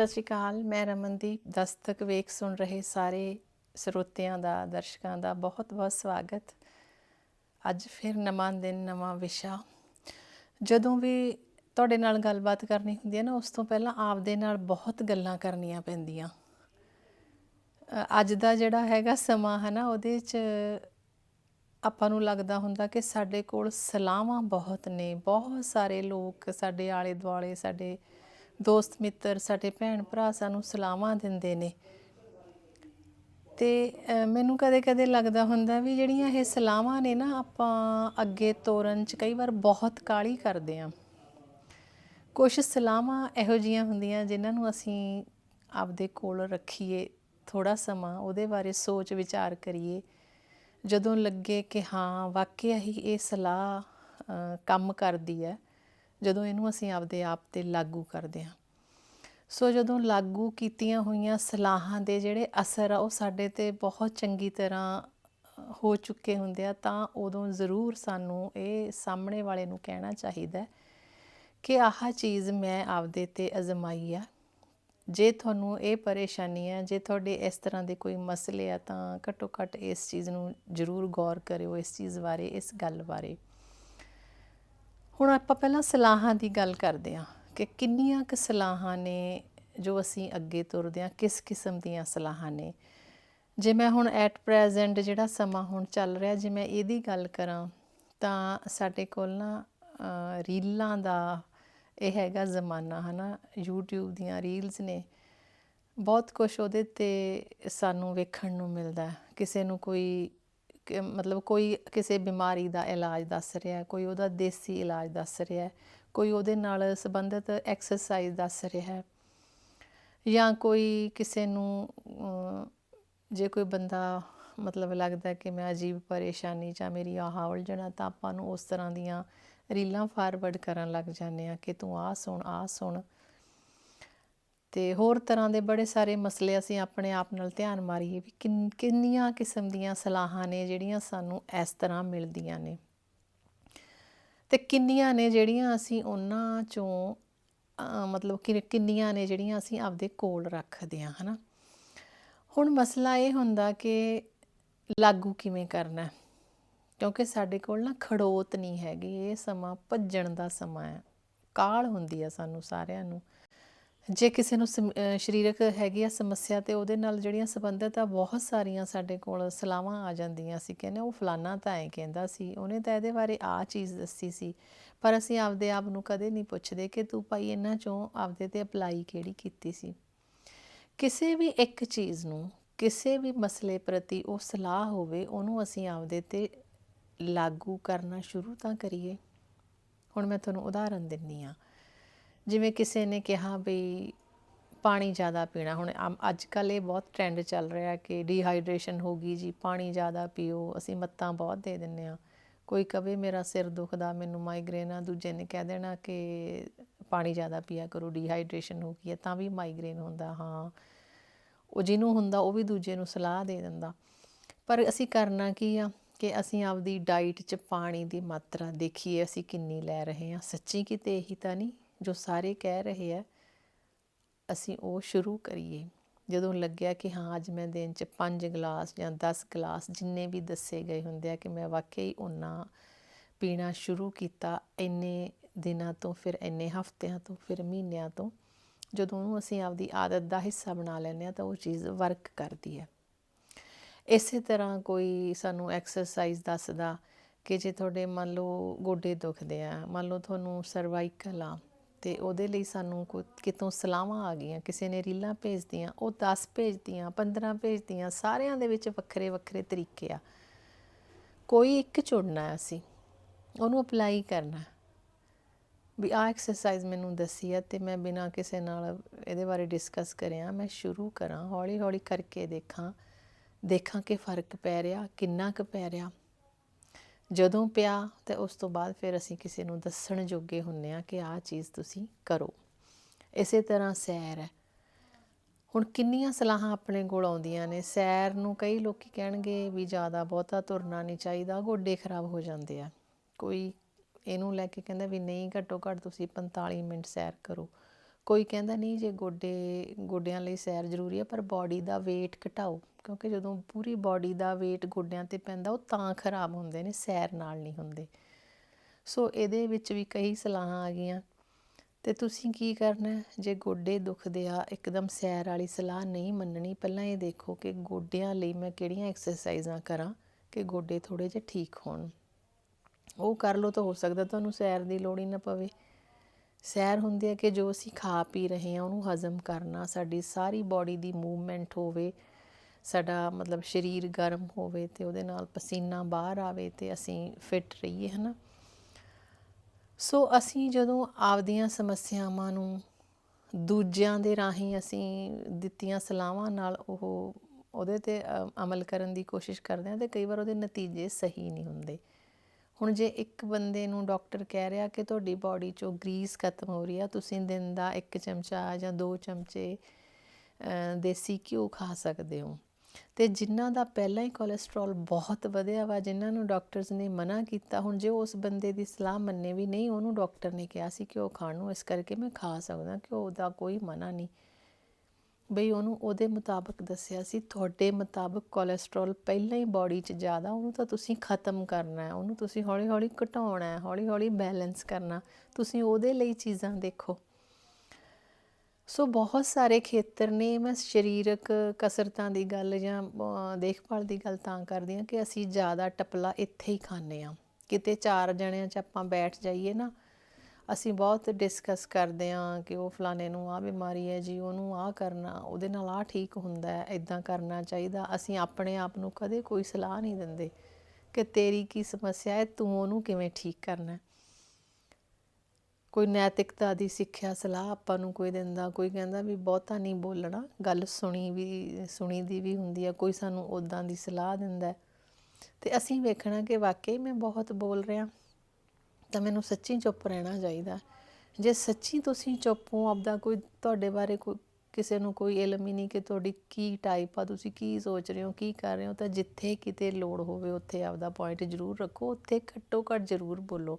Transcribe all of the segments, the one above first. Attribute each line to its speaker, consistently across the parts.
Speaker 1: ਸਤਿ ਸ਼੍ਰੀ ਅਕਾਲ। ਮੈਂ ਰਮਨਦੀਪ, ਦਸਤਕ ਵੇਖ ਸੁਣ ਰਹੇ ਸਾਰੇ ਸਰੋਤਿਆਂ ਦਾ, ਦਰਸ਼ਕਾਂ ਦਾ ਬਹੁਤ ਬਹੁਤ ਸਵਾਗਤ। ਅੱਜ ਫਿਰ ਨਵਾਂ ਦਿਨ, ਨਵਾਂ ਵਿਸ਼ਾ। ਜਦੋਂ ਵੀ ਤੁਹਾਡੇ ਨਾਲ ਗੱਲਬਾਤ ਕਰਨੀ ਹੁੰਦੀ ਹੈ ਨਾ, ਉਸ ਤੋਂ ਪਹਿਲਾਂ ਆਪਦੇ ਨਾਲ ਬਹੁਤ ਗੱਲਾਂ ਕਰਨੀਆਂ ਪੈਂਦੀਆਂ। ਅੱਜ ਦਾ ਜਿਹੜਾ ਹੈਗਾ ਸਮਾਂ ਹੈ ਨਾ, ਉਹਦੇ 'ਚ ਆਪਾਂ ਨੂੰ ਲੱਗਦਾ ਹੁੰਦਾ ਕਿ ਸਾਡੇ ਕੋਲ ਸਲਾਹਾਂ ਬਹੁਤ ਨੇ। ਬਹੁਤ ਸਾਰੇ ਲੋਕ ਸਾਡੇ ਆਲੇ ਦੁਆਲੇ ਸਾਡੇ ਦੋਸਤ ਮਿੱਤਰ ਸਾਡੇ ਭੈਣ ਭਰਾ ਸਾਨੂੰ ਸਲਾਹਾਂ ਦਿੰਦੇ ਨੇ। ਤੇ ਮੈਨੂੰ ਕਦੇ-ਕਦੇ ਲੱਗਦਾ ਹੁੰਦਾ ਵੀ ਜਿਹੜੀਆਂ ਇਹ ਸਲਾਹਾਂ ਨੇ ਨਾ, ਆਪਾਂ ਅੱਗੇ ਤੋਰਨ 'ਚ ਕਈ ਵਾਰ ਬਹੁਤ ਕਾਹਲੀ ਕਰਦੇ ਆਂ। ਕੁਝ ਸਲਾਹਾਂ ਇਹੋ ਜੀਆਂ ਹੁੰਦੀਆਂ ਜਿਨ੍ਹਾਂ ਨੂੰ ਅਸੀਂ ਆਪਦੇ ਕੋਲ ਰੱਖੀਏ ਥੋੜਾ ਸਮਾਂ, ਉਹਦੇ ਬਾਰੇ ਸੋਚ ਵਿਚਾਰ ਕਰੀਏ। ਜਦੋਂ ਲੱਗੇ ਕਿ ਹਾਂ, ਵਾਕਿਆ ਹੀ ਇਹ ਸਲਾਹ ਕੰਮ ਕਰਦੀ ਹੈ ਜਦੋਂ ਇਹਨੂੰ ਅਸੀਂ ਆਪਦੇ ਆਪ ਤੇ ਲਾਗੂ ਕਰਦੇ ਹਾਂ। ਸੋ ਜਦੋਂ ਲਾਗੂ ਕੀਤੀਆਂ ਹੋਈਆਂ ਸਲਾਹਾਂ ਦੇ ਜਿਹੜੇ ਅਸਰ ਆ, ਉਹ ਸਾਡੇ ਤੇ ਬਹੁਤ ਚੰਗੀ ਤਰ੍ਹਾਂ ਹੋ ਚੁੱਕੇ ਹੁੰਦੇ ਆ, ਤਾਂ ਉਦੋਂ ਜ਼ਰੂਰ ਸਾਨੂੰ ਇਹ ਸਾਹਮਣੇ ਵਾਲੇ ਨੂੰ ਕਹਿਣਾ ਚਾਹੀਦਾ ਕਿ ਆਹ ਚੀਜ਼ ਮੈਂ ਆਪਦੇ ਤੇ ਅਜ਼ਮਾਈ ਆ। ਜੇ ਤੁਹਾਨੂੰ ਇਹ ਪਰੇਸ਼ਾਨੀ ਹੈ ਜੇ ਤੁਹਾਡੇ ਇਸ ਤਰ੍ਹਾਂ ਦੇ ਕੋਈ ਮਸਲੇ ਆ, ਤਾਂ ਘੱਟੋ ਘੱਟ ਇਸ ਚੀਜ਼ ਨੂੰ ਜ਼ਰੂਰ ਗੌਰ ਕਰਿਓ, ਇਸ ਚੀਜ਼ ਬਾਰੇ, ਇਸ ਗੱਲ ਬਾਰੇ। ਹੁਣ ਆਪਾਂ ਪਹਿਲਾਂ ਸਲਾਹਾਂ ਦੀ ਗੱਲ ਕਰਦੇ ਹਾਂ ਕਿ ਕਿੰਨੀਆਂ ਕੁ ਸਲਾਹਾਂ ਨੇ ਜੋ ਅਸੀਂ ਅੱਗੇ ਤੁਰਦੇ ਹਾਂ, ਕਿਸ ਕਿਸਮ ਦੀਆਂ ਸਲਾਹਾਂ ਨੇ। ਜੇ ਮੈਂ ਹੁਣ ਐਟ ਪ੍ਰੈਜ਼ੈਂਟ ਜਿਹੜਾ ਸਮਾਂ ਹੁਣ ਚੱਲ ਰਿਹਾ, ਜੇ ਮੈਂ ਇਹਦੀ ਗੱਲ ਕਰਾਂ, ਤਾਂ ਸਾਡੇ ਕੋਲ ਨਾ ਰੀਲਾਂ ਦਾ ਇਹ ਹੈਗਾ ਜ਼ਮਾਨਾ, ਹਨਾ। YouTube ਦੀਆਂ ਰੀਲਸ ਨੇ। ਬਹੁਤ ਕੁਝ ਉਹਦੇ ਤੇ ਸਾਨੂੰ ਵੇਖਣ ਨੂੰ ਮਿਲਦਾ ਕਿਸੇ ਨੂੰ ਕੋਈ ਮਤਲਬ ਕੋਈ ਕਿਸੇ ਬਿਮਾਰੀ ਦਾ ਇਲਾਜ ਦੱਸ ਰਿਹਾ ਕੋਈ ਉਹਦਾ ਦੇਸੀ ਇਲਾਜ ਦੱਸ ਰਿਹਾ ਕੋਈ ਉਹਦੇ ਨਾਲ ਸੰਬੰਧਿਤ ਐਕਸਰਸਾਈਜ਼ ਦੱਸ ਰਿਹਾ ਹੈ ਜਾਂ ਕੋਈ ਕਿਸੇ ਨੂੰ ਜੇ ਕੋਈ ਬੰਦਾ ਮਤਲਬ ਲੱਗਦਾ ਕਿ ਮੈਂ ਅਜੀਬ ਪਰੇਸ਼ਾਨੀ ਜਾਂ ਮੇਰੀ ਆਹ ਉਲਝਣਾ ਤਾਂ ਆਪਾਂ ਨੂੰ ਉਸ ਤਰ੍ਹਾਂ ਦੀਆਂ ਰੀਲਾਂ ਫਾਰਵਰਡ ਕਰਨ ਲੱਗ ਜਾਂਦੇ ਆ ਕਿ ਤੂੰ ਆਹ ਸੁਣ ਆਹ ਸੁਣ। ਤੇ ਹੋਰ ਤਰ੍ਹਾਂ ਦੇ ਬੜੇ ਸਾਰੇ ਮਸਲੇ ਅਸੀਂ ਆਪਣੇ ਆਪ ਨਾਲ ਧਿਆਨ ਮਾਰੀਏ ਵੀ ਕਿੰਨ- ਕਿੰਨੀਆਂ ਕਿਸਮ ਦੀਆਂ ਸਲਾਹਾਂ ਨੇ ਜਿਹੜੀਆਂ ਸਾਨੂੰ ਇਸ ਤਰ੍ਹਾਂ ਮਿਲਦੀਆਂ ਨੇ। ਤੇ ਕਿੰਨੀਆਂ ਨੇ ਜਿਹੜੀਆਂ ਅਸੀਂ ਉਹਨਾਂ ਚੋਂ ਮਤਲਬ ਕਿ ਕਿੰਨੀਆਂ ਨੇ ਜਿਹੜੀਆਂ ਅਸੀਂ ਆਪਦੇ ਕੋਲ ਰੱਖਦੇ ਹਾਂ, ਹਨਾ? ਹੁਣ ਮਸਲਾ ਇਹ ਹੁੰਦਾ ਕਿ ਲਾਗੂ ਕਿਵੇਂ ਕਰਨਾ ਕਿਉਂਕਿ ਸਾਡੇ ਕੋਲ ਨਾ ਖੜੋਤ ਨਹੀਂ ਹੈਗੀ, ਇਹ ਸਮਾਂ ਭੱਜਣ ਦਾ ਸਮਾਂ ਹੈ। ਕਾਲ ਹੁੰਦੀ ਆ ਸਾਨੂੰ ਸਾਰਿਆਂ ਨੂੰ। ਜੇ ਕਿਸੇ ਨੂੰ ਸਮ- ਸਰੀਰਕ ਹੈਗੀ ਆ ਸਮੱਸਿਆ ਤੇ ਉਹਦੇ ਨਾਲ ਜਿਹੜੀਆਂ ਸੰਬੰਧਿਤ ਆ, ਬਹੁਤ ਸਾਰੀਆਂ ਸਾਡੇ ਕੋਲ ਸਲਾਹਾਂ ਆ ਜਾਂਦੀਆਂ ਸੀ। ਕਹਿੰਦੇ ਉਹ ਫਲਾਨਾ ਤਾਂ ਐਂ ਕਹਿੰਦਾ ਸੀ, ਉਹਨੇ ਤਾਂ ਇਹਦੇ ਬਾਰੇ ਆ ਚੀਜ਼ ਦੱਸੀ ਸੀ। ਪਰ ਅਸੀਂ ਆਪਦੇ ਆਪ ਨੂੰ ਕਦੇ ਨਹੀਂ ਪੁੱਛਦੇ ਕਿ ਤੂੰ ਭਾਈ ਇਹਨਾਂ ਚੋਂ ਆਪਦੇ ਤੇ ਅਪਲਾਈ ਕਿਹੜੀ ਕੀਤੀ ਸੀ। ਕਿਸੇ ਵੀ ਇੱਕ ਚੀਜ਼ ਨੂੰ, ਕਿਸੇ ਵੀ ਮਸਲੇ ਪ੍ਰਤੀ ਉਹ ਸਲਾਹ ਹੋਵੇ, ਉਹਨੂੰ ਅਸੀਂ ਆਪਦੇ ਤੇ ਲਾਗੂ ਕਰਨਾ ਸ਼ੁਰੂ ਤਾਂ ਕਰੀਏ। ਹੁਣ ਮੈਂ ਤੁਹਾਨੂੰ ਉਦਾਹਰਨ ਦਿੰਨੀ ਆ ਜਿਵੇਂ ਕਿਸੇ ਨੇ ਕਿਹਾ ਵੀ ਪਾਣੀ ਜ਼ਿਆਦਾ ਪੀਣਾ, ਹੁਣ ਅੱਜ ਕੱਲ ਇਹ ਬਹੁਤ ਟ੍ਰੈਂਡ ਚੱਲ ਰਿਹਾ ਕਿ ਡੀਹਾਈਡਰੇਸ਼ਨ ਹੋ ਗਈ ਜੀ, ਪਾਣੀ ਜ਼ਿਆਦਾ ਪੀਓ, ਅਸੀਂ ਮੱਤਾਂ ਬਹੁਤ ਦੇ ਦਿੰਨੇ ਆ ਕੋਈ ਕਵੇ ਮੇਰਾ ਸਿਰ ਦੁਖਦਾ, ਮੈਨੂੰ ਮਾਈਗ੍ਰੇਨ ਆ, ਦੂਜੇ ਨੇ ਕਹਿ ਦੇਣਾ ਕਿ ਪਾਣੀ ਜ਼ਿਆਦਾ ਪੀਆ ਕਰੋ ਡੀਹਾਈਡਰੇਸ਼ਨ ਹੋ ਗਈ ਹੈ, ਤਾਂ ਵੀ ਮਾਈਗ੍ਰੇਨ ਹੁੰਦਾ, ਹਾਂ। ਉਹ ਜਿਹਨੂੰ ਹੁੰਦਾ, ਉਹ ਵੀ ਦੂਜੇ ਨੂੰ ਸਲਾਹ ਦੇ ਦਿੰਦਾ। ਪਰ ਅਸੀਂ ਕਰਨਾ ਕੀ ਆ ਕਿ ਅਸੀਂ ਆਪਦੀ ਡਾਈਟ 'ਚ ਪਾਣੀ ਦੀ ਮਾਤਰਾ ਦੇਖੀਏ, ਅਸੀਂ ਕਿੰਨੀ ਲੈ ਰਹੇ ਹਾਂ। ਸੱਚੀ ਕਿਤੇ ਇਹੀ ਤਾਂ ਨਹੀਂ? ਜੋ ਸਾਰੇ ਕਹਿ ਰਹੇ ਆ, ਅਸੀਂ ਉਹ ਸ਼ੁਰੂ ਕਰੀਏ। ਜਦੋਂ ਲੱਗਿਆ ਕਿ ਹਾਂ, ਅੱਜ ਮੈਂ ਦਿਨ 'ਚ 5 ਗਲਾਸ ਜਾਂ 10 ਗਲਾਸ ਜਿੰਨੇ ਵੀ ਦੱਸੇ ਗਏ ਹੁੰਦੇ ਆ ਕਿ ਮੈਂ ਵਾਕਈ ਉਹਨਾਂ ਪੀਣਾ ਸ਼ੁਰੂ ਕੀਤਾ ਇੰਨੇ ਦਿਨਾਂ ਤੋਂ, ਫਿਰ ਇੰਨੇ ਹਫ਼ਤਿਆਂ ਤੋਂ, ਫਿਰ ਮਹੀਨਿਆਂ ਤੋਂ, ਜਦੋਂ ਉਹਨੂੰ ਅਸੀਂ ਆਪਦੀ ਆਦਤ ਦਾ ਹਿੱਸਾ ਬਣਾ ਲੈਂਦੇ ਆ ਤਾਂ ਉਹ ਚੀਜ਼ ਵਰਕ ਕਰਦੀ ਹੈ। ਇਸੇ ਤਰ੍ਹਾਂ ਕੋਈ ਸਾਨੂੰ ਐਕਸਰਸਾਈਜ਼ ਦੱਸਦਾ ਕਿ ਜੇ ਤੁਹਾਡੇ ਮੰਨ ਲਓ ਗੋਡੇ ਦੁਖਦੇ ਆ, ਮੰਨ ਲਓ ਤੁਹਾਨੂੰ ਸਰਵਾਈਕਲ ਆ ਤੇ ਉਹਦੇ ਲਈ ਸਾਨੂੰ ਕੋਈ ਕਿਤੋਂ ਸਲਾਹਾਂ ਆ ਗਈਆਂ, ਕਿਸੇ ਨੇ ਰੀਲਾਂ ਭੇਜਦੀਆਂ ਉਹ 10 ਭੇਜਦੀਆਂ 15 ਭੇਜਦੀਆਂ ਸਾਰਿਆਂ ਦੇ ਵਿੱਚ ਵੱਖਰੇ ਵੱਖਰੇ ਤਰੀਕੇ ਆ। ਕੋਈ ਇੱਕ ਚੁਣਨਾ ਅਸੀਂ, ਉਹਨੂੰ ਅਪਲਾਈ ਕਰਨਾ ਵੀ ਆ ਐਕਸਰਸਾਈਜ਼ ਮੈਨੂੰ ਦੱਸੀ ਆ ਤੇ ਮੈਂ ਬਿਨਾਂ ਕਿਸੇ ਨਾਲ ਇਹਦੇ ਬਾਰੇ ਡਿਸਕਸ ਕਰਿਆ, ਮੈਂ ਸ਼ੁਰੂ ਕਰਾਂ ਹੌਲੀ ਹੌਲੀ ਕਰਕੇ ਦੇਖਾਂ ਦੇਖਾਂ ਕਿ ਫ਼ਰਕ ਪੈ ਰਿਹਾ, ਕਿੰਨਾ ਕੁ ਪੈ ਰਿਹਾ। ਜਦੋਂ ਪਿਆ ਤੇ ਉਸ ਤੋਂ ਬਾਅਦ ਫਿਰ ਅਸੀਂ ਕਿਸੇ ਨੂੰ ਦੱਸਣ ਜੋਗੇ ਹੁੰਨੇ ਆ ਕਿ ਆਹ ਚੀਜ਼ ਤੁਸੀਂ ਕਰੋ। ਇਸੇ ਤਰ੍ਹਾਂ ਸੈਰ ਹੈ। ਹੁਣ ਕਿੰਨੀਆਂ ਸਲਾਹਾਂ ਆਪਣੇ ਕੋਲ ਆਉਂਦੀਆਂ ਨੇ। ਸੈਰ ਨੂੰ ਕਈ ਲੋਕੀ ਕਹਿਣਗੇ ਵੀ ਜ਼ਿਆਦਾ ਬਹੁਤਾ ਤੁਰਨਾ ਨਹੀਂ ਚਾਹੀਦਾ, ਗੋਡੇ ਖਰਾਬ ਹੋ ਜਾਂਦੇ ਆ। ਕੋਈ ਇਹਨੂੰ ਲੈ ਕੇ ਕਹਿੰਦਾ ਵੀ ਨਹੀਂ, ਘੱਟੋ ਘੱਟ ਤੁਸੀਂ 45 ਮਿੰਟ ਸੈਰ ਕਰੋ। ਕੋਈ ਕਹਿੰਦਾ ਨਹੀਂ ਜੇ ਗੋਡੇ, ਗੋਡਿਆਂ ਲਈ ਸੈਰ ਜ਼ਰੂਰੀ ਹੈ, ਪਰ ਬਾਡੀ ਦਾ weight ਘਟਾਓ, ਕਿਉਂਕਿ ਜਦੋਂ ਪੂਰੀ ਬਾਡੀ ਦਾ weight ਗੋਡਿਆਂ ਤੇ ਪੈਂਦਾ, ਉਹ ਤਾਂ ਖਰਾਬ ਹੁੰਦੇ ਨੇ, ਸੈਰ ਨਾਲ ਨਹੀਂ ਹੁੰਦੇ। ਸੋ ਇਹਦੇ ਵਿੱਚ ਵੀ ਕਈ ਸਲਾਹਾਂ ਆ ਗਈਆਂ। ਤੇ ਤੁਸੀਂ ਕੀ ਕਰਨਾ ਜੇ ਗੋਡੇ ਦੁਖਦੇ ਆ, ਇੱਕਦਮ ਸੈਰ ਵਾਲੀ ਸਲਾਹ ਨਹੀਂ ਮੰਨਣੀ, ਪਹਿਲਾਂ ਇਹ ਦੇਖੋ ਕਿ ਗੋਡਿਆਂ ਲਈ ਮੈਂ ਕਿਹੜੀਆਂ ਐਕਸਰਸਾਈਜ਼ਾਂ ਕਰਾਂ ਕਿ ਗੋਡੇ ਥੋੜੇ ਜਿਹਾ ਠੀਕ ਹੋਣ। ਉਹ ਕਰ ਲਓ ਤਾਂ ਹੋ ਸਕਦਾ ਤੁਹਾਨੂੰ ਸੈਰ ਦੀ ਲੋੜ ਹੀ ਨਾ ਪਵੇ। ਸੈਰ ਹੁੰਦੀ ਹੈ ਕਿ ਜੋ ਅਸੀਂ ਖਾ ਪੀ ਰਹੇ ਹਾਂ, ਉਹਨੂੰ ਹਜ਼ਮ ਕਰਨਾ, ਸਾਡੀ ਸਾਰੀ ਬਾਡੀ ਦੀ ਮੂਵਮੈਂਟ ਹੋਵੇ, ਸਾਡਾ ਮਤਲਬ ਸਰੀਰ ਗਰਮ ਹੋਵੇ ਤੇ ਉਹਦੇ ਨਾਲ ਪਸੀਨਾ ਬਾਹਰ ਆਵੇ ਤੇ ਅਸੀਂ ਫਿਟ ਰਹੀਏ, ਹਨਾ? ਸੋ ਅਸੀਂ ਜਦੋਂ ਆਪਦੀਆਂ ਸਮੱਸਿਆਵਾਂ ਨੂੰ ਦੂਜਿਆਂ ਦੇ ਰਾਹੀਂ ਅਸੀਂ ਦਿੱਤੀਆਂ ਸਲਾਹਾਂ ਨਾਲ ਉਹ ਉਹਦੇ ਤੇ ਅਮਲ ਕਰਨ ਦੀ ਕੋਸ਼ਿਸ਼ ਕਰਦੇ ਹਾਂ ਤੇ ਕਈ ਵਾਰ ਉਹਦੇ ਨਤੀਜੇ ਸਹੀ ਨਹੀਂ ਹੁੰਦੇ। ਹੁਣ ਜੇ ਇੱਕ ਬੰਦੇ ਨੂੰ ਡਾਕਟਰ ਕਹਿ ਰਿਹਾ ਕਿ ਤੁਹਾਡੀ ਬਾਡੀ ਚੋਂ ਗਰੀਸ ਖਤਮ ਹੋ ਰਹੀ ਆ, ਤੁਸੀਂ ਦਿਨ ਦਾ ਇੱਕ ਚਮਚਾ ਜਾਂ ਦੋ ਚਮਚੇ ਦੇਸੀ ਘਿਓ ਖਾ ਸਕਦੇ ਹੋ। ਤੇ ਜਿਨ੍ਹਾਂ ਦਾ ਪਹਿਲਾਂ ਹੀ ਕੋਲੇਸਟ੍ਰੋਲ ਬਹੁਤ ਵਧਿਆ ਵਾ, ਜਿਨ੍ਹਾਂ ਨੂੰ ਡਾਕਟਰਸ ਨੇ ਮਨਾ ਕੀਤਾ, ਹੁਣ ਜੇ ਉਸ ਬੰਦੇ ਦੀ ਸਲਾਹ ਮੰਨੇ ਵੀ ਨਹੀਂ, ਉਹਨੂੰ ਡਾਕਟਰ ਨੇ ਕਿਹਾ ਸੀ ਘਿਓ ਖਾਣ ਨੂੰ, ਇਸ ਕਰਕੇ ਮੈਂ ਖਾ ਸਕਦਾ ਘਿਓ ਦਾ ਕੋਈ ਮਨਾ ਨਹੀਂ। ਬਈ ਉਹਨੂੰ ਉਹਦੇ ਮੁਤਾਬਕ ਦੱਸਿਆ ਸੀ, ਤੁਹਾਡੇ ਮੁਤਾਬਕ ਕੋਲੇਸਟ੍ਰੋਲ ਪਹਿਲਾਂ ਹੀ ਬਾਡੀ 'ਚ ਜ਼ਿਆਦਾ, ਉਹਨੂੰ ਤਾਂ ਤੁਸੀਂ ਖਤਮ ਕਰਨਾ ਹੈ, ਉਹਨੂੰ ਤੁਸੀਂ ਹੌਲੀ ਹੌਲੀ ਘਟਾਉਣਾ ਹੈ ਹੌਲੀ ਹੌਲੀ ਬੈਲੈਂਸ ਕਰਨਾ ਤੁਸੀਂ ਉਹਦੇ ਲਈ ਚੀਜ਼ਾਂ ਦੇਖੋ। ਸੋ ਬਹੁਤ ਸਾਰੇ ਖੇਤਰ ਨੇ, ਮੈਂ ਸਰੀਰਕ ਕਸਰਤਾਂ ਦੀ ਗੱਲ ਜਾਂ ਦੇਖਭਾਲ ਦੀ ਗੱਲ ਤਾਂ ਕਰਦੀ ਹਾਂ ਕਿ ਅਸੀਂ ਜ਼ਿਆਦਾ ਟਪਲਾ ਇੱਥੇ ਹੀ ਖਾਂਦੇ ਆ ਕਿਤੇ ਚਾਰ ਜਣਿਆਂ 'ਚ ਆਪਾਂ ਬੈਠ ਜਾਈਏ ਨਾ ਅਸੀਂ ਬਹੁਤ ਡਿਸਕਸ ਕਰਦੇ ਹਾਂ ਕਿ ਉਹ ਫਲਾਣੇ ਨੂੰ ਆ ਬਿਮਾਰੀ ਹੈ ਜੀ, ਉਹਨੂੰ ਆ ਕਰਨਾ, ਉਹਦੇ ਨਾਲ ਆ ਠੀਕ ਹੁੰਦਾ ਹੈ ਇਦਾਂ ਕਰਨਾ ਚਾਹੀਦਾ। ਅਸੀਂ ਆਪਣੇ ਆਪ ਨੂੰ ਕਦੇ ਕੋਈ ਸਲਾਹ ਨਹੀਂ ਦਿੰਦੇ ਕਿ ਤੇਰੀ ਕੀ ਸਮੱਸਿਆ ਹੈ, ਤੂੰ ਉਹਨੂੰ ਕਿਵੇਂ ਠੀਕ ਕਰਨਾ ਹੈ। ਕੋਈ ਨੈਤਿਕਤਾ ਦੀ ਸਿੱਖਿਆ ਸਲਾਹ ਆਪਾਂ ਨੂੰ ਕੋਈ ਦਿੰਦਾ, ਕੋਈ ਕਹਿੰਦਾ ਵੀ ਬਹੁਤਾ ਨਹੀਂ ਬੋਲਣਾ, ਗੱਲ ਸੁਣੀ ਵੀ ਸੁਣੀ ਦੀ ਵੀ ਹੁੰਦੀ ਆ ਕੋਈ ਸਾਨੂੰ ਉਦਾਂ ਦੀ ਸਲਾਹ ਦਿੰਦਾ ਹੈ। ਤੇ ਅਸੀਂ ਵੇਖਣਾ ਕਿ ਵਾਕਈ ਮੈਂ ਬਹੁਤ ਬੋਲ ਰਿਹਾ। ਤਾਂ ਮੈਨੂੰ ਸੱਚੀ ਚੁੱਪ ਰਹਿਣਾ ਚਾਹੀਦਾ। ਜੇ ਸੱਚੀ ਤੁਸੀਂ ਚੁੱਪ ਹੋ, ਆਪਦਾ ਕੋਈ, ਤੁਹਾਡੇ ਬਾਰੇ ਕੋਈ, ਕਿਸੇ ਨੂੰ ਕੋਈ ਇਲਮ ਹੀ ਨਹੀਂ ਕਿ ਤੁਹਾਡੀ ਕੀ ਟਾਈਪ ਆ, ਤੁਸੀਂ ਕੀ ਸੋਚ ਰਹੇ ਹੋ, ਕੀ ਕਰ ਰਹੇ ਹੋ, ਤਾਂ ਜਿੱਥੇ ਕਿਤੇ ਲੋੜ ਹੋਵੇ ਉੱਥੇ ਆਪਦਾ ਪੁਆਇੰਟ ਜ਼ਰੂਰ ਰੱਖੋ, ਉੱਥੇ ਘੱਟੋ ਘੱਟ ਜ਼ਰੂਰ ਬੋਲੋ।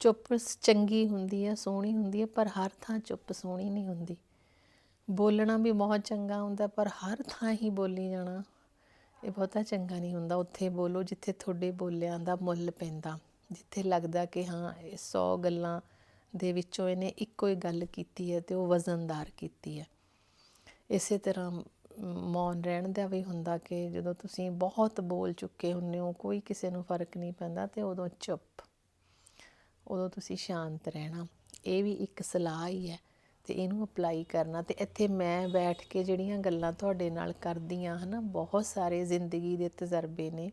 Speaker 1: ਚੁੱਪ ਚੰਗੀ ਹੁੰਦੀ ਹੈ ਸੋਹਣੀ ਹੁੰਦੀ ਹੈ ਪਰ ਹਰ ਥਾਂ ਚੁੱਪ ਸੋਹਣੀ ਨਹੀਂ ਹੁੰਦੀ। ਬੋਲਣਾ ਵੀ ਬਹੁਤ ਚੰਗਾ ਹੁੰਦਾ, ਪਰ ਹਰ ਥਾਂ ਹੀ ਬੋਲੀ ਜਾਣਾ, ਇਹ ਬਹੁਤਾ ਚੰਗਾ ਨਹੀਂ ਹੁੰਦਾ। ਉੱਥੇ ਬੋਲੋ ਜਿੱਥੇ ਤੁਹਾਡੇ ਬੋਲਿਆਂ ਦਾ ਮੁੱਲ ਪੈਂਦਾ। ਜਿੱਥੇ ਲੱਗਦਾ ਕਿ ਹਾਂ, ਇਹ 100 ਗੱਲਾਂ ਦੇ ਵਿੱਚੋਂ ਇਹਨੇ ਇੱਕੋ ਹੀ ਗੱਲ ਕੀਤੀ ਹੈ ਤੇ ਉਹ ਵਜ਼ਨਦਾਰ ਕੀਤੀ ਹੈ। ਇਸੇ ਤਰ੍ਹਾਂ ਮੌਨ ਰਹਿਣ ਦਾ ਵੀ ਹੁੰਦਾ ਕਿ ਜਦੋਂ ਤੁਸੀਂ ਬਹੁਤ ਬੋਲ ਚੁੱਕੇ ਹੁੰਦੇ ਹੋ, ਕੋਈ ਕਿਸੇ ਨੂੰ ਫ਼ਰਕ ਨਹੀਂ ਪੈਂਦਾ ਤੇ ਉਦੋਂ ਚੁੱਪ, ਉਦੋਂ ਤੁਸੀਂ ਸ਼ਾਂਤ ਰਹਿਣਾ। ਇਹ ਵੀ ਇੱਕ ਸਲਾਹ ਹੀ ਹੈ ਤੇ ਇਹਨੂੰ ਅਪਲਾਈ ਕਰਨਾ ਤੇ ਇੱਥੇ ਮੈਂ ਬੈਠ ਕੇ ਜਿਹੜੀਆਂ ਗੱਲਾਂ ਤੁਹਾਡੇ ਨਾਲ ਕਰਦੀ ਆ ਹਨਾ, ਬਹੁਤ ਸਾਰੇ ਜ਼ਿੰਦਗੀ ਦੇ ਤਜਰਬੇ ਨੇ।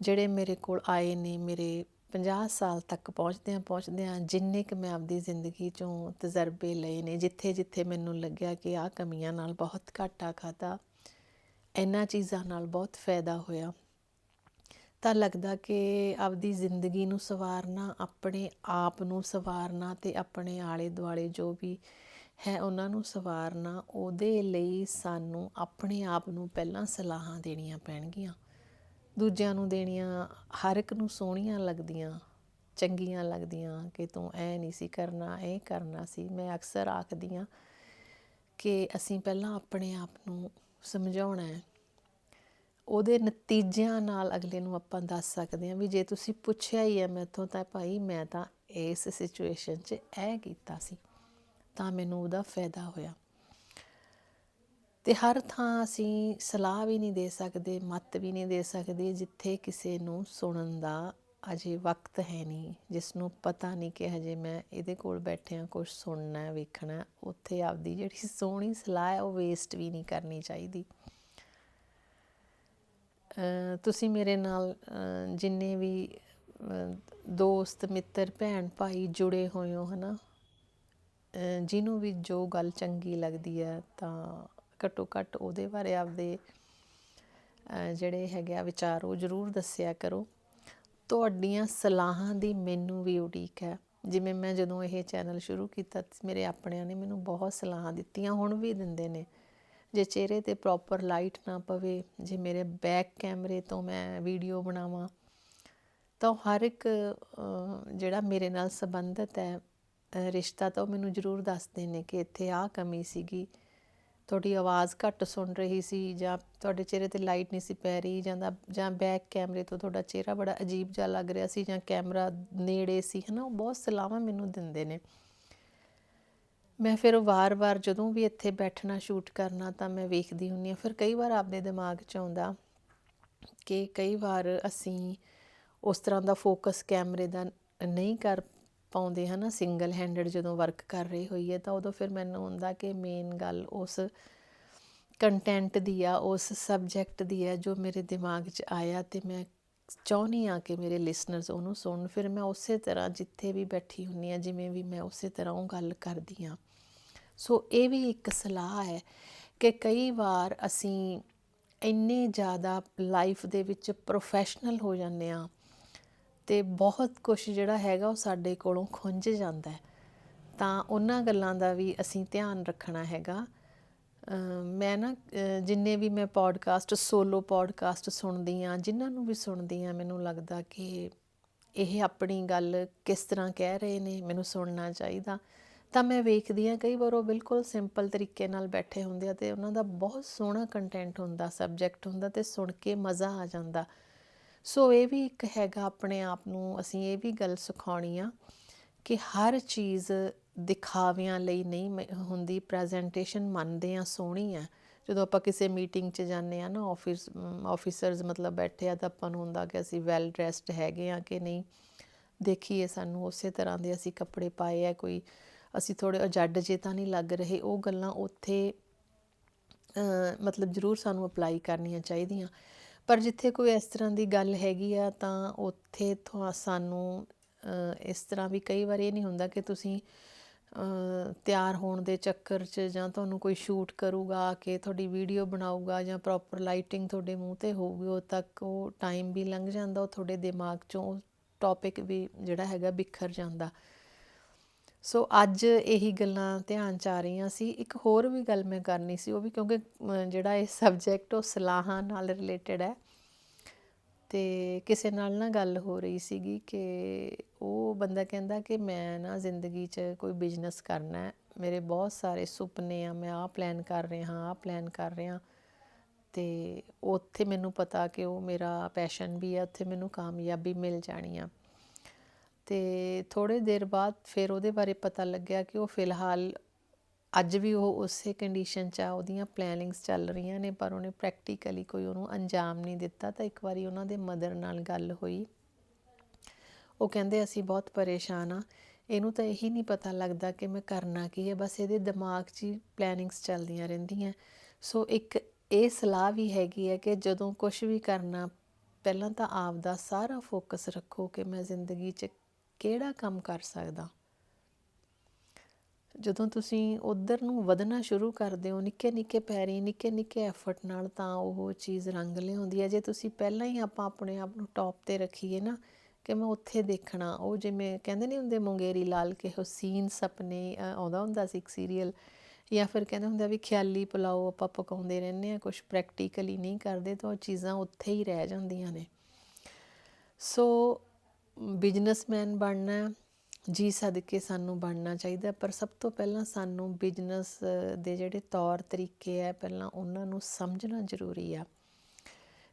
Speaker 1: ਜਿਹੜੇ ਮੇਰੇ ਕੋਲ ਆਏ ਨੇ, ਮੇਰੇ 50 ਸਾਲ ਤੱਕ ਪਹੁੰਚਦਿਆਂ ਪਹੁੰਚਦਿਆਂ, ਜਿੰਨੇ ਕਿ ਮੈਂ ਆਪਦੀ ਜ਼ਿੰਦਗੀ ਚੋਂ ਤਜਰਬੇ ਲਏ ਨੇ, ਜਿੱਥੇ ਜਿੱਥੇ ਮੈਨੂੰ ਲੱਗਿਆ ਕਿ ਆਹ ਕਮੀਆਂ ਨਾਲ ਬਹੁਤ ਘਾਟਾ ਖਾਦਾ ਇਹਨਾਂ ਚੀਜ਼ਾਂ ਨਾਲ ਬਹੁਤ ਫਾਇਦਾ ਹੋਇਆ। ਤਾਂ ਲੱਗਦਾ ਕਿ ਆਪਦੀ ਜ਼ਿੰਦਗੀ ਨੂੰ ਸਵਾਰਨਾ, ਆਪਣੇ ਆਪ ਨੂੰ ਸਵਾਰਨਾ ਤੇ ਆਪਣੇ ਆਲੇ ਦੁਆਲੇ ਜੋ ਵੀ ਹੈ ਉਹਨਾਂ ਨੂੰ ਸਵਾਰਨਾ, ਉਹਦੇ ਲਈ ਸਾਨੂੰ ਆਪਣੇ ਆਪ ਨੂੰ ਪਹਿਲਾਂ ਸਲਾਹਾਂ ਦੇਣੀਆਂ ਪੈਣਗੀਆਂ। ਦੂਜਿਆਂ ਨੂੰ ਦੇਣੀਆਂ, ਹਰ ਇੱਕ ਨੂੰ ਸੋਹਣੀਆਂ ਲੱਗਦੀਆਂ, ਚੰਗੀਆਂ ਲੱਗਦੀਆਂ ਕਿ ਤੂੰ ਐ ਨਹੀਂ ਸੀ ਕਰਨਾ ਇਹ ਕਰਨਾ ਸੀ। ਮੈਂ ਅਕਸਰ ਆਖਦੀ ਹਾਂ ਕਿ ਅਸੀਂ ਪਹਿਲਾਂ ਆਪਣੇ ਆਪ ਨੂੰ ਸਮਝਾਉਣਾ ਹੈ। ਉਹਦੇ ਨਤੀਜਿਆਂ ਨਾਲ ਅਗਲੇ ਨੂੰ ਆਪਾਂ ਦੱਸ ਸਕਦੇ ਹਾਂ ਵੀ ਜੇ ਤੁਸੀਂ ਪੁੱਛਿਆ ਹੀ ਹੈ ਮੈਥੋਂ ਤਾਂ ਭਾਈ ਮੈਂ ਤਾਂ ਇਸ ਸਿਚੁਏਸ਼ਨ 'ਚ ਇਹ ਕੀਤਾ ਸੀ, ਤਾਂ ਮੈਨੂੰ ਉਹਦਾ ਫਾਇਦਾ ਹੋਇਆ। ਤੇ ਹਰ ਥਾਂ ਅਸੀਂ ਸਲਾਹ ਵੀ ਨਹੀਂ ਦੇ ਸਕਦੇ ਮੱਤ ਵੀ ਨਹੀਂ ਦੇ ਸਕਦੇ ਜਿੱਥੇ ਕਿਸੇ ਨੂੰ ਸੁਣਨ ਦਾ ਅਜੇ ਵਕਤ ਹੈ ਨਹੀਂ ਜਿਸ ਨੂੰ ਪਤਾ ਨਹੀਂ ਕਿ ਹਜੇ ਮੈਂ ਇਹਦੇ ਕੋਲ ਬੈਠਿਆਂ ਕੁਝ ਸੁਣਨਾ ਵੇਖਣਾ ਉੱਥੇ ਆਪਦੀ ਜਿਹੜੀ ਸੋਹਣੀ ਸਲਾਹ ਹੈ ਉਹ ਵੇਸਟ ਵੀ ਨਹੀਂ ਕਰਨੀ ਚਾਹੀਦੀ। ਤੁਸੀਂ ਮੇਰੇ ਨਾਲ ਜਿੰਨੇ ਵੀ ਦੋਸਤ ਮਿੱਤਰ ਭੈਣ ਭਾਈ ਜੁੜੇ ਹੋਏ ਹੋ ਹਨਾ? ਅ, ਜਿਹਨੂੰ ਵੀ ਜੋ ਗੱਲ ਚੰਗੀ ਲੱਗਦੀ ਹੈ ਤਾਂ ਘੱਟੋ ਘੱਟ ਉਹਦੇ ਬਾਰੇ ਆਪਦੇ ਜਿਹੜੇ ਹੈਗੇ ਆ ਵਿਚਾਰ, ਉਹ ਜ਼ਰੂਰ ਦੱਸਿਆ ਕਰੋ। ਤੁਹਾਡੀਆਂ ਸਲਾਹਾਂ ਦੀ ਮੈਨੂੰ ਵੀ ਉਡੀਕ ਹੈ। ਜਿਵੇਂ ਮੈਂ ਜਦੋਂ ਇਹ ਚੈਨਲ ਸ਼ੁਰੂ ਕੀਤਾ, ਮੇਰੇ ਆਪਣਿਆਂ ਨੇ ਮੈਨੂੰ ਬਹੁਤ ਸਲਾਹਾਂ ਦਿੱਤੀਆਂ, ਹੁਣ ਵੀ ਦਿੰਦੇ ਨੇ। ਜੇ ਚਿਹਰੇ ਤੇ ਪ੍ਰੋਪਰ ਲਾਈਟ ਨਾ ਪਵੇ, ਜੇ ਮੇਰੇ ਬੈਕ ਕੈਮਰੇ ਤੋਂ ਮੈਂ ਵੀਡੀਓ ਬਣਾਵਾਂ, ਤਾਂ ਹਰ ਇੱਕ ਜਿਹੜਾ ਮੇਰੇ ਨਾਲ ਸੰਬੰਧਿਤ ਹੈ ਰਿਸ਼ਤਾ ਤਾਂ ਉਹ ਮੈਨੂੰ ਜ਼ਰੂਰ ਦੱਸਦੇ ਨੇ ਕਿ ਇੱਥੇ ਆਹ ਕਮੀ ਸੀਗੀ। ਤੁਹਾਡੀ ਆਵਾਜ਼ ਘੱਟ ਸੁਣ ਰਹੀ ਸੀ ਜਾਂ ਤੁਹਾਡੇ ਚਿਹਰੇ ਤੇ ਲਾਈਟ ਨਹੀਂ ਸੀ ਪੈ ਰਹੀ ਜਾਂ ਜਾਂ ਬੈਕ ਕੈਮਰੇ ਤੋਂ ਤੁਹਾਡਾ ਚਿਹਰਾ ਬੜਾ ਅਜੀਬ ਜਿਹਾ ਲੱਗ ਰਿਹਾ ਸੀ ਜਾਂ ਕੈਮਰਾ ਨੇੜੇ ਸੀ, ਹਨਾ? ਉਹ ਬਹੁਤ ਸਲਾਹਾਂ ਮੈਨੂੰ ਦਿੰਦੇ ਨੇ। ਮੈਂ ਫਿਰ ਵਾਰ-ਵਾਰ ਜਦੋਂ ਵੀ ਇੱਥੇ ਬੈਠਣਾ ਸ਼ੂਟ ਕਰਨਾ ਤਾਂ ਮੈਂ ਵੇਖਦੀ ਹੁੰਨੀ ਆ ਫਿਰ ਕਈ ਵਾਰ ਆਪਦੇ ਦਿਮਾਗ 'ਚ ਆਉਂਦਾ ਕਿ ਕਈ ਵਾਰ ਅਸੀਂ ਉਸ ਤਰ੍ਹਾਂ ਦਾ ਫੋਕਸ ਕੈਮਰੇ ਦਾ ਨਹੀਂ ਕਰ ਪਾਉਂਦੇ ਹਨਾ ਸਿੰਗਲ ਹੈਂਡਡ ਜਦੋਂ ਵਰਕ ਕਰ ਰਹੀ ਹੋਈਏ ਤਾਂ ਉਦੋਂ ਫਿਰ ਮੈਨੂੰ ਹੁੰਦਾ ਕਿ ਮੇਨ ਗੱਲ ਉਸ ਕੰਟੈਂਟ ਦੀ ਆ, ਉਸ ਸਬਜੈਕਟ ਦੀ ਆ ਜੋ ਮੇਰੇ ਦਿਮਾਗ 'ਚ ਆਇਆ ਤੇ ਮੈਂ ਚਾਹੁੰਦੀ ਆ ਕਿ ਮੇਰੇ ਲਿਸਨਰਸ ਉਹਨੂੰ ਸੁਣਨ ਫਿਰ ਮੈਂ ਉਸੇ ਤਰ੍ਹਾਂ ਜਿੱਥੇ ਵੀ ਬੈਠੀ ਹੁੰਨੀ ਆ ਜਿਵੇਂ ਵੀ ਮੈਂ ਉਸੇ ਤਰ੍ਹਾਂ ਉਹ ਗੱਲ ਕਰਦੀ ਆ ਸੋ ਇਹ ਵੀ ਇੱਕ ਸਲਾਹ ਹੈ ਕਿ ਕਈ ਵਾਰ ਅਸੀਂ ਇੰਨੇ ਜ਼ਿਆਦਾ ਲਾਈਫ ਦੇ ਵਿੱਚ ਪ੍ਰੋਫੈਸ਼ਨਲ ਹੋ ਜਾਂਦੇ ਆ ਤੇ ਬਹੁਤ ਕੁਝ ਜਿਹੜਾ ਹੈਗਾ ਉਹ ਸਾਡੇ ਕੋਲੋਂ ਖੁੰਝ ਜਾਂਦਾ ਹੈ। ਤਾਂ ਉਹਨਾਂ ਗੱਲਾਂ ਦਾ ਵੀ ਅਸੀਂ ਧਿਆਨ ਰੱਖਣਾ ਹੈਗਾ। ਮੈਂ ਨਾ ਜਿੰਨੇ ਵੀ ਮੈਂ ਪੋਡਕਾਸਟ ਸੋਲੋ ਪੋਡਕਾਸਟ ਸੁਣਦੀ ਆ ਜਿਨ੍ਹਾਂ ਨੂੰ ਵੀ ਸੁਣਦੀ ਆ ਮੈਨੂੰ ਲੱਗਦਾ ਕਿ ਇਹ ਆਪਣੀ ਗੱਲ ਕਿਸ ਤਰ੍ਹਾਂ ਕਹਿ ਰਹੇ ਨੇ, ਮੈਨੂੰ ਸੁਣਨਾ ਚਾਹੀਦਾ। ਤਾਂ ਮੈਂ ਵੇਖਦੀ ਆ ਕਈ ਵਾਰ ਉਹ ਬਿਲਕੁਲ ਸਿੰਪਲ ਤਰੀਕੇ ਨਾਲ ਬੈਠੇ ਹੁੰਦੇ ਆ ਤੇ ਉਹਨਾਂ ਦਾ ਬਹੁਤ ਸੋਹਣਾ ਕੰਟੈਂਟ ਹੁੰਦਾ ਸਬਜੈਕਟ ਹੁੰਦਾ ਤੇ ਸੁਣ ਕੇ ਮਜ਼ਾ ਆ ਜਾਂਦਾ। ਸੋ ਇਹ ਵੀ ਇੱਕ ਹੈਗਾ ਆਪਣੇ ਆਪ ਨੂੰ, ਅਸੀਂ ਇਹ ਵੀ ਗੱਲ ਸਿਖਾਉਣੀ ਆ ਕਿ ਹਰ ਚੀਜ਼ ਦਿਖਾਵਿਆਂ ਲਈ ਨਹੀਂ ਮ- ਹੁੰਦੀ ਪ੍ਰੈਜੈਂਟੇਸ਼ਨ ਮੰਨਦੇ ਆ, ਸੋਹਣੀ ਆ। ਜਦੋਂ ਆਪਾਂ ਕਿਸੇ ਮੀਟਿੰਗ 'ਚ ਜਾਂਦੇ ਆ ਨਾ ਆਫਿਸ ਆਫੀਸਰਸ ਮਤਲਬ ਬੈਠੇ ਆ ਤਾਂ ਆਪਾਂ ਨੂੰ ਹੁੰਦਾ ਕਿ ਅਸੀਂ ਵੈਲ ਡਰੈਸਡ ਹੈਗੇ ਆ ਕਿ ਨਹੀਂ। ਦੇਖੀਏ ਸਾਨੂੰ, ਉਸੇ ਤਰ੍ਹਾਂ ਦੇ ਅਸੀਂ ਕੱਪੜੇ ਪਾਏ ਆ, ਕੋਈ ਅਸੀਂ ਥੋੜੇ ਅਜੱਡ ਜੇ ਤਾਂ ਨਹੀਂ ਲੱਗ ਰਹੇ, ਉਹ ਗੱਲਾਂ ਉੱਥੇ ਮਤਲਬ ਜ਼ਰੂਰ ਸਾਨੂੰ ਅਪਲਾਈ ਕਰਨੀਆਂ ਚਾਹੀਦੀਆਂ। ਪਰ ਜਿੱਥੇ ਕੋਈ ਇਸ ਤਰ੍ਹਾਂ ਦੀ ਗੱਲ ਹੈਗੀ ਆ, ਤਾਂ ਉੱਥੇ ਤੁਹਾ ਸਾਨੂੰ ਇਸ ਤਰ੍ਹਾਂ ਵੀ ਕਈ ਵਾਰ ਇਹ ਨਹੀਂ ਹੁੰਦਾ ਕਿ ਤੁਸੀਂ ਤਿਆਰ ਹੋਣ ਦੇ ਚੱਕਰ 'ਚ ਜਾਂ ਤੁਹਾਨੂੰ ਕੋਈ ਸ਼ੂਟ ਕਰੂਗਾ ਕਿ ਤੁਹਾਡੀ ਵੀਡੀਓ ਬਣਾਊਗਾ ਜਾਂ ਪ੍ਰੋਪਰ ਲਾਈਟਿੰਗ ਤੁਹਾਡੇ ਮੂੰਹ ਤੇ ਹੋਊਗੀ, ਉਹ ਤੱਕ ਉਹ ਟਾਈਮ ਵੀ ਲੰਘ ਜਾਂਦਾ, ਉਹ ਤੁਹਾਡੇ ਦਿਮਾਗ 'ਚੋਂ ਉਹ ਟੌਪਿਕ ਵੀ ਜਿਹੜਾ ਹੈਗਾ ਬਿਖਰ ਜਾਂਦਾ। ਸੋ ਅੱਜ ਇਹੀ ਗੱਲਾਂ ਧਿਆਨ ਚ ਆ ਰਹੀਆਂ ਸੀ। ਇੱਕ ਹੋਰ ਵੀ ਗੱਲ ਮੈਂ ਕਰਨੀ ਸੀ, ਉਹ ਵੀ ਕਿਉਂਕਿ ਜਿਹੜਾ ਇਹ ਸਬਜੈਕਟ ਉਹ ਸਲਾਹਾਂ ਨਾਲ ਰਿਲੇਟਡ ਹੈ। ਤੇ ਕਿਸੇ ਨਾਲ ਨਾ ਗੱਲ ਹੋ ਰਹੀ ਸੀਗੀ ਕਿ ਉਹ ਬੰਦਾ ਕਹਿੰਦਾ ਕਿ ਮੈਂ ਨਾ ਜ਼ਿੰਦਗੀ 'ਚ ਕੋਈ ਬਿਜ਼ਨਸ ਕਰਨਾ ਹੈ। ਮੇਰੇ ਬਹੁਤ ਸਾਰੇ ਸੁਪਨੇ ਆ, ਮੈਂ ਆਹ ਪਲਾਨ ਕਰ ਰਿਹਾ ਹਾਂ ਆਹ ਪਲਾਨ ਕਰ ਰਿਹਾ। ਤੇ ਉੱਥੇ ਮੈਨੂੰ ਪਤਾ ਕਿ ਉਹ ਮੇਰਾ ਪੈਸ਼ਨ ਵੀ ਹੈ, ਉੱਥੇ ਮੈਨੂੰ ਕਾਮਯਾਬੀ ਮਿਲ ਜਾਣੀ ਆ। ਤੇ ਥੋੜੇ ਦੇਰ ਬਾਅਦ ਫਿਰ ਉਹਦੇ ਬਾਰੇ ਪਤਾ ਲੱਗਿਆ ਕਿ ਉਹ ਫਿਲਹਾਲ ਅੱਜ ਵੀ ਉਹ ਉਸੇ ਕੰਡੀਸ਼ਨ 'ਚ ਆ, ਉਹਦੀਆਂ ਪਲੈਨਿੰਗਸ ਚੱਲ ਰਹੀਆਂ ਨੇ, ਪਰ ਉਹਨੇ ਪ੍ਰੈਕਟੀਕਲੀ ਕੋਈ ਉਹਨੂੰ ਅੰਜਾਮ ਨਹੀਂ ਦਿੱਤਾ। ਤਾਂ ਇੱਕ ਵਾਰੀ ਉਹਨਾਂ ਦੇ ਮਦਰ ਨਾਲ ਗੱਲ ਹੋਈ। ਉਹ ਕਹਿੰਦੇ, ਅਸੀਂ ਬਹੁਤ ਪਰੇਸ਼ਾਨ ਆ। ਇਹਨੂੰ ਤਾਂ ਇਹੀ ਨਹੀਂ ਪਤਾ ਲੱਗਦਾ ਕਿ ਮੈਂ ਕਰਨਾ ਕੀ ਹੈ। ਬਸ ਇਹਦੇ ਦਿਮਾਗ 'ਚ ਹੀ ਪਲੈਨਿੰਗਸ ਚੱਲਦੀਆਂ ਰਹਿੰਦੀਆਂ। ਸੋ ਇੱਕ ਇਹ ਸਲਾਹ ਵੀ ਹੈਗੀ ਹੈ ਕਿ ਜਦੋਂ ਕੁਝ ਵੀ ਕਰਨਾ, ਪਹਿਲਾਂ ਤਾਂ ਆਪ ਦਾ ਸਾਰਾ ਫੋਕਸ ਰੱਖੋ ਕਿ ਮੈਂ ਜ਼ਿੰਦਗੀ 'ਚ ਕਿਹੜਾ ਕੰਮ ਕਰ ਸਕਦਾ? ਜਦੋਂ ਤੁਸੀਂ ਉਧਰ ਨੂੰ ਵਧਣਾ ਸ਼ੁਰੂ ਕਰਦੇ ਹੋ, ਨਿੱਕੇ ਨਿੱਕੇ ਪੈਰੀ, ਨਿੱਕੇ ਨਿੱਕੇ ਐਫਰਟ ਨਾਲ ਤਾਂ ਉਹ ਚੀਜ਼ ਰੰਗ ਲਿਆਉਂਦੀ ਹੈ। ਜੇ ਤੁਸੀਂ ਪਹਿਲਾਂ ਹੀ ਆਪਾਂ ਆਪਣੇ ਆਪ ਨੂੰ ਟੌਪ ਤੇ ਰੱਖੀਏ ਨਾ, ਕਿ ਮੈਂ ਉੱਥੇ ਦੇਖਣਾ, ਉਹ ਜਿਵੇਂ ਕਹਿੰਦੇ ਨਹੀਂ ਹੁੰਦੇ ਮੁੰਗੇਰੀ ਲਾਲ ਕੇ ਹੁਸੀਨ ਸੁਪਨੇ ਆਉਂਦਾ ਹੁੰਦਾ ਸੀ ਇੱਕ ਸੀਰੀਅਲ ਜਾਂ ਫਿਰ ਕਹਿੰਦੇ ਹੁੰਦੇ ਵੀ ਖਿਆਲੀ ਪੁਲਾਓ ਆਪਾਂ ਪਕਾਉਂਦੇ ਰਹਿੰਦੇ ਆ ਕੁਝ ਪ੍ਰੈਕਟੀਕਲੀ ਨਹੀਂ ਕਰਦੇ ਤਾਂ ਉਹ ਚੀਜ਼ਾਂ ਉੱਥੇ ਹੀ ਰਹਿ ਜਾਂਦੀਆਂ ਨੇ। ਸੋ ਬਿਜ਼ਨਸਮੈਨ ਬਣਨਾ ਹੈ, ਜੀ ਸਦਕੇ ਸਾਨੂੰ ਬਣਨਾ ਚਾਹੀਦਾ ਪਰ ਸਭ ਤੋਂ ਪਹਿਲਾਂ ਸਾਨੂੰ ਬਿਜ਼ਨਸ ਦੇ ਜਿਹੜੇ ਤੌਰ ਤਰੀਕੇ ਆ ਪਹਿਲਾਂ ਉਹਨਾਂ ਨੂੰ ਸਮਝਣਾ ਜ਼ਰੂਰੀ ਆ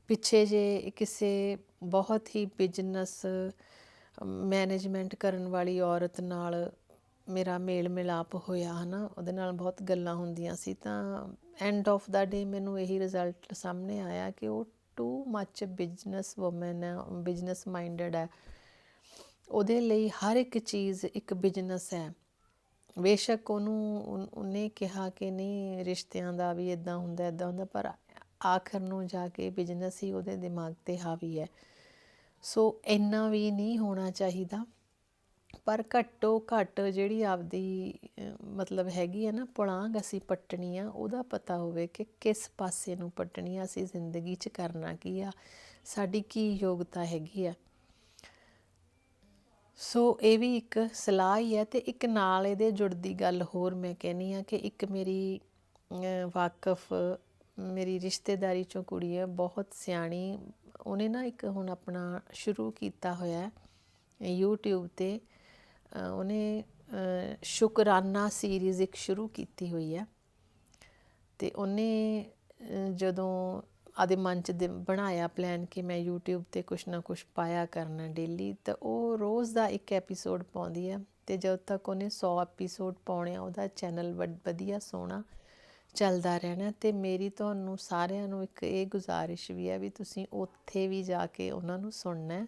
Speaker 1: ਪਿੱਛੇ ਜੇ ਕਿਸੇ ਬਹੁਤ ਹੀ ਬਿਜ਼ਨਸ ਮੈਨੇਜਮੈਂਟ ਕਰਨ ਵਾਲੀ ਔਰਤ ਨਾਲ ਮੇਰਾ ਮੇਲ ਮਿਲਾਪ ਹੋਇਆ ਹਨਾ ਉਹਦੇ ਨਾਲ ਬਹੁਤ ਗੱਲਾਂ ਹੁੰਦੀਆਂ ਸੀ ਤਾਂ ਐਂਡ ਆਫ ਦਾ ਡੇ ਮੈਨੂੰ ਇਹੀ ਰਿਜ਼ਲਟ ਸਾਹਮਣੇ ਆਇਆ ਕਿ ਉਹ ਟੂ ਮੱਚ ਬਿਜ਼ਨਸ ਵੂਮਨ ਹੈ ਬਿਜ਼ਨਸ ਮਾਈਂਡਡ ਹੈ। ਉਹਦੇ ਲਈ ਹਰ ਇੱਕ ਚੀਜ਼ ਇੱਕ ਬਿਜ਼ਨਸ ਹੈ। ਬੇਸ਼ੱਕ ਉਹਨੂੰ ਉਹਨੇ ਕਿਹਾ ਕਿ ਨਹੀਂ, ਰਿਸ਼ਤਿਆਂ ਦਾ ਵੀ ਇਦਾਂ ਹੁੰਦਾ ਇਦਾਂ ਹੁੰਦਾ, ਪਰ ਆਖਰ ਨੂੰ ਜਾ ਕੇ ਬਿਜ਼ਨਸ ਹੀ ਉਹਦੇ ਦਿਮਾਗ ਤੇ ਹਾਵੀ ਹੈ। ਸੋ ਇੰਨਾ ਵੀ ਨਹੀਂ ਹੋਣਾ ਚਾਹੀਦਾ। ਪਰ ਘੱਟੋ ਘੱਟ ਜਿਹੜੀ ਆਪਦੀ ਮਤਲਬ ਹੈਗੀ ਹੈ ਨਾ ਪੁਲਾਂਘ ਅਸੀਂ ਪੱਟਣੀ ਆ, ਉਹਦਾ ਪਤਾ ਹੋਵੇ ਕਿ ਕਿਸ ਪਾਸੇ ਨੂੰ ਪੱਟਣੀ ਆ, ਅਸੀਂ ਜ਼ਿੰਦਗੀ 'ਚ ਕਰਨਾ ਕੀ ਆ, ਸਾਡੀ ਕੀ ਯੋਗਤਾ ਹੈਗੀ ਆ। ਸੋ ਇਹ ਵੀ ਇੱਕ ਸਲਾਹ ਹੀ ਹੈ ਤੇ ਇੱਕ ਨਾਲ ਇਹਦੇ ਜੁੜਦੀ ਗੱਲ ਹੋਰ ਮੈਂ ਕਹਿੰਨੀ ਆ ਕਿ ਇੱਕ ਮੇਰੀ ਵਾਕਫ, ਮੇਰੀ ਰਿਸ਼ਤੇਦਾਰੀ ਚੋਂ ਕੁੜੀ ਹੈ, ਬਹੁਤ ਸਿਆਣੀ। ਉਹਨੇ ਨਾ ਇੱਕ ਹੁਣ ਆਪਣਾ ਸ਼ੁਰੂ ਕੀਤਾ ਹੋਇਆ ਹੈ, YouTube ਤੇ। ਉਹਨੇ ਸ਼ੁਕਰਾਨਾ ਸੀਰੀਜ਼ ਇੱਕ ਸ਼ੁਰੂ ਕੀਤੀ ਹੋਈ ਹੈ। ਤੇ ਉਹਨੇ ਜਦੋਂ ਆਦੇ ਮਨ ਚ ਬਣਾਇਆ ਪਲਾਨ ਕਿ ਮੈਂ YouTube ਤੇ ਕੁਛ ਨਾ ਕੁਛ ਪਾਇਆ ਕਰਨਾ ਡੇਲੀ ਤਾਂ ਉਹ ਰੋਜ਼ ਦਾ ਇੱਕ ਐਪੀਸੋਡ ਪਾਉਂਦੀ ਆ ਤੇ ਜਦ ਤੱਕ ਉਹਨੇ 100 ਐਪੀਸੋਡ ਪਾਉਣੇ ਆ, ਉਹਦਾ ਚੈਨਲ ਵਧੀਆ ਸੋਹਣਾ ਚੱਲਦਾ ਰਹਿਣਾ ਤੇ ਮੇਰੀ ਤੁਹਾਨੂੰ ਸਾਰਿਆਂ ਨੂੰ ਇੱਕ ਇਹ ਗੁਜ਼ਾਰਿਸ਼ ਵੀ ਹੈ ਵੀ ਤੁਸੀਂ ਉੱਥੇ ਵੀ ਜਾ ਕੇ ਉਹਨਾਂ ਨੂੰ ਸੁਣਨਾ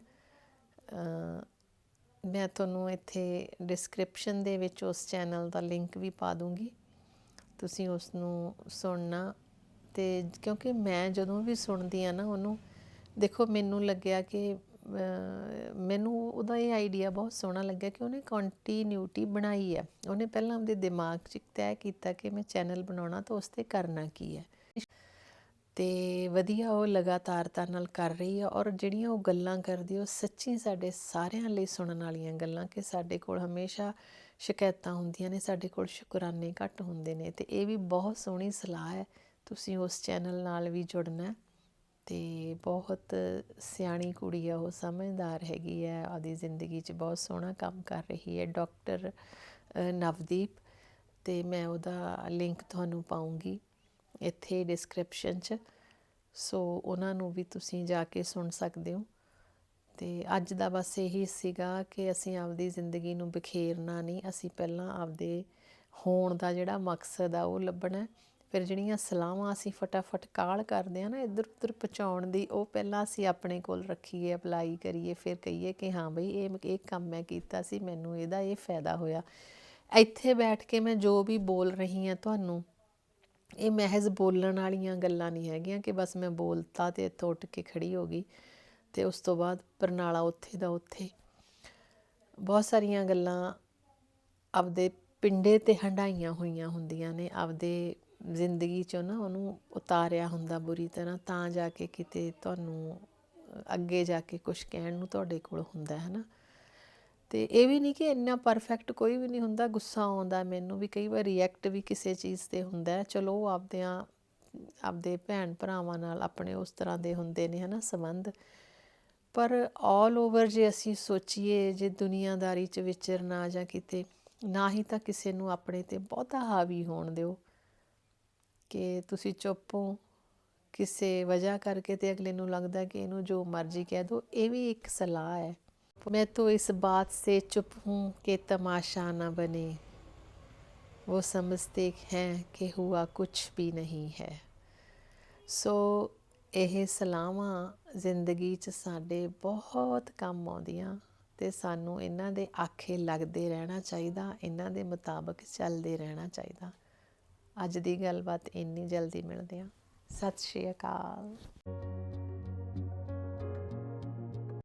Speaker 1: ਮੈਂ ਤੁਹਾਨੂੰ ਇੱਥੇ ਡਿਸਕ੍ਰਿਪਸ਼ਨ ਦੇ ਵਿੱਚ ਉਸ ਚੈਨਲ ਦਾ ਲਿੰਕ ਵੀ ਪਾ ਦੂੰਗੀ। ਤੁਸੀਂ ਉਸ ਨੂੰ ਸੁਣਨਾ ਤੇ ਕਿਉਂਕਿ ਮੈਂ ਜਦੋਂ ਵੀ ਸੁਣਦੀ ਆ ਨਾ ਉਹਨੂੰ, ਦੇਖੋ ਮੈਨੂੰ ਲੱਗਿਆ ਕਿ ਮੈਨੂੰ ਉਹਦਾ ਇਹ ਆਈਡੀਆ ਬਹੁਤ ਸੋਹਣਾ ਲੱਗਿਆ ਕਿ ਉਹਨੇ ਕੰਟੀਨਿਊਟੀ ਬਣਾਈ ਹੈ ਉਹਨੇ ਪਹਿਲਾਂ ਆਪਣੇ ਦਿਮਾਗ 'ਚ ਤੈਅ ਕੀਤਾ ਕਿ ਮੈਂ ਚੈਨਲ ਬਣਾਉਣਾ ਤਾਂ ਉਸ ਤੇ ਕਰਨਾ ਕੀ ਹੈ ਤੇ ਵਧੀਆ ਉਹ ਲਗਾਤਾਰਤਾ ਨਾਲ ਕਰ ਰਹੀ ਹੈ ਔਰ ਜਿਹੜੀਆਂ ਉਹ ਗੱਲਾਂ ਕਰਦੀ ਉਹ ਸੱਚੀ ਸਾਡੇ ਸਾਰਿਆਂ ਲਈ ਸੁਣਨ ਵਾਲੀਆਂ ਗੱਲਾਂ ਕਿ ਸਾਡੇ ਕੋਲ ਹਮੇਸ਼ਾ ਸ਼ਿਕਾਇਤਾਂ ਹੁੰਦੀਆਂ ਨੇ, ਸਾਡੇ ਕੋਲ ਸ਼ੁਕਰਾਨੇ ਘੱਟ ਹੁੰਦੇ ਨੇ ਤੇ ਇਹ ਵੀ ਬਹੁਤ ਸੋਹਣੀ ਸਲਾਹ ਹੈ। ਤੁਸੀਂ ਉਸ ਚੈਨਲ ਨਾਲ ਵੀ ਜੁੜਨਾ ਹੈ ਤੇ ਬਹੁਤ ਸਿਆਣੀ ਕੁੜੀ ਆ ਉਹ, ਸਮਝਦਾਰ ਹੈਗੀ ਹੈ ਆਦੀ ਜ਼ਿੰਦਗੀ 'ਚ ਬਹੁਤ ਸੋਹਣਾ ਕੰਮ ਕਰ ਰਹੀ ਹੈ, ਡਾਕਟਰ ਨਵਦੀਪ ਤੇ ਮੈਂ ਉਹਦਾ ਲਿੰਕ ਤੁਹਾਨੂੰ ਪਾਉਂਗੀ ਇੱਥੇ ਡਿਸਕ੍ਰਿਪਸ਼ਨ 'ਚ। ਸੋ ਉਹਨਾਂ ਨੂੰ ਵੀ ਤੁਸੀਂ ਜਾ ਕੇ ਸੁਣ ਸਕਦੇ ਹੋ। ਤੇ ਅੱਜ ਦਾ ਬਸ ਇਹੀ ਸੀਗਾ ਕਿ ਅਸੀਂ ਆਪਦੀ ਜ਼ਿੰਦਗੀ ਨੂੰ ਬਖੇਰਨਾ ਨਹੀਂ, ਅਸੀਂ ਪਹਿਲਾਂ ਆਪਦੇ ਹੋਣ ਦਾ ਜਿਹੜਾ ਮਕਸਦ ਆ ਉਹ ਲੱਭਣਾ ਫਿਰ ਜਿਹੜੀਆਂ ਸਲਾਹਾਂ ਅਸੀਂ ਫਟਾਫਟ ਕਾਲ ਕਰਦੇ ਆ ਨਾ ਇੱਧਰ ਉੱਧਰ ਪਹੁੰਚਾਉਣ ਦੀ, ਉਹ ਪਹਿਲਾਂ ਅਸੀਂ ਆਪਣੇ ਕੋਲ ਰੱਖੀਏ ਅਪਲਾਈ ਕਰੀਏ, ਫਿਰ ਕਹੀਏ ਕਿ ਹਾਂ ਬਈ ਇਹ ਇਹ ਕੰਮ ਮੈਂ ਕੀਤਾ ਸੀ, ਮੈਨੂੰ ਇਹਦਾ ਇਹ ਫਾਇਦਾ ਹੋਇਆ। ਇੱਥੇ ਬੈਠ ਕੇ ਮੈਂ ਜੋ ਵੀ ਬੋਲ ਰਹੀ ਹਾਂ ਤੁਹਾਨੂੰ, ਇਹ ਮਹਿਜ਼ ਬੋਲਣ ਵਾਲੀਆਂ ਗੱਲਾਂ ਨਹੀਂ ਹੈਗੀਆਂ ਕਿ ਬਸ ਮੈਂ ਬੋਲਤਾ ਤੇ ਇੱਥੋਂ ਉੱਠ ਕੇ ਖੜੀ ਹੋ ਗਈ ਤੇ ਉਸ ਤੋਂ ਬਾਅਦ ਪਰਨਾਲਾ ਉੱਥੇ ਦਾ ਉੱਥੇ। ਬਹੁਤ ਸਾਰੀਆਂ ਗੱਲਾਂ ਆਪਦੇ ਪਿੰਡੇ ਤੇ ਹੰਡਾਈਆਂ ਹੋਈਆਂ ਹੁੰਦੀਆਂ ਨੇ, ਆਪਦੇ ਜ਼ਿੰਦਗੀ ਚੋਂ ਨਾ ਉਹਨੂੰ ਉਤਾਰਿਆ ਹੁੰਦਾ ਬੁਰੀ ਤਰ੍ਹਾਂ, ਤਾਂ ਜਾ ਕੇ ਕਿਤੇ ਤੁਹਾਨੂੰ ਅੱਗੇ ਜਾ ਕੇ ਕੁਝ ਕਹਿਣ ਨੂੰ ਤੁਹਾਡੇ ਕੋਲ ਹੁੰਦਾ ਹੈ ਨਾ। ਤੇ ਇਹ ਵੀ ਨਹੀਂ ਕਿ ਇੰਨਾ ਪਰਫੈਕਟ ਕੋਈ ਵੀ ਨਹੀਂ ਹੁੰਦਾ, ਗੁੱਸਾ ਆਉਂਦਾ ਮੈਨੂੰ ਵੀ, ਕਈ ਵਾਰ ਰਿਐਕਟ ਵੀ ਕਿਸੇ ਚੀਜ਼ ਤੇ ਹੁੰਦਾ ਚਲੋ, ਉਹ ਆਪਦਿਆਂ, ਆਪਦੇ ਭੈਣ ਭਰਾਵਾਂ ਨਾਲ ਆਪਣੇ ਉਸ ਤਰ੍ਹਾਂ ਦੇ ਹੁੰਦੇ ਨੇ ਹਨਾ ਸੰਬੰਧ। ਪਰ ਆਲ ਓਵਰ ਜੇ ਅਸੀਂ ਸੋਚੀਏ, ਜੇ ਦੁਨੀਆਦਾਰੀ 'ਚ ਵਿਚਰਨਾ ਜਾਂ ਕਿਤੇ ਨਾ ਹੀ ਤਾਂ ਕਿਸੇ ਨੂੰ ਆਪਣੇ ਤੇ ਬਹੁਤਾ ਹਾਵੀ ਹੋਣ ਦਿਓ ਕਿ ਤੁਸੀਂ ਚੁੱਪ ਹੋ ਕਿਸੇ ਵਜ੍ਹਾ ਕਰਕੇ ਤੇ ਅਗਲੇ ਨੂੰ ਲੱਗਦਾ ਕਿ ਇਹਨੂੰ ਜੋ ਮਰਜ਼ੀ ਕਹਿ ਦੋ ਇਹ ਵੀ ਇੱਕ ਸਲਾਹ ਹੈ मैं तो इस बात से चुप हूँ कि तमाशा न बने वो समझते हैं कि हुआ कुछ भी नहीं है ਸੋ ਇਹ ਸਲਾਹਾਂ ਜ਼ਿੰਦਗੀ 'ਚ ਸਾਡੇ ਬਹੁਤ ਕੰਮ ਆਉਂਦੀਆਂ ਤੇ ਸਾਨੂੰ ਇਹਨਾਂ ਦੇ ਆਖੇ ਲੱਗਦੇ ਰਹਿਣਾ ਚਾਹੀਦਾ, ਇਹਨਾਂ ਦੇ ਮੁਤਾਬਕ ਚੱਲਦੇ ਰਹਿਣਾ ਚਾਹੀਦਾ। ਅੱਜ ਦੀ ਗੱਲਬਾਤ ਇੰਨੀ ਜਲਦੀ ਮਿਲਦੇ ਆ ਸਤਿ ਸ਼੍ਰੀ ਅਕਾਲ।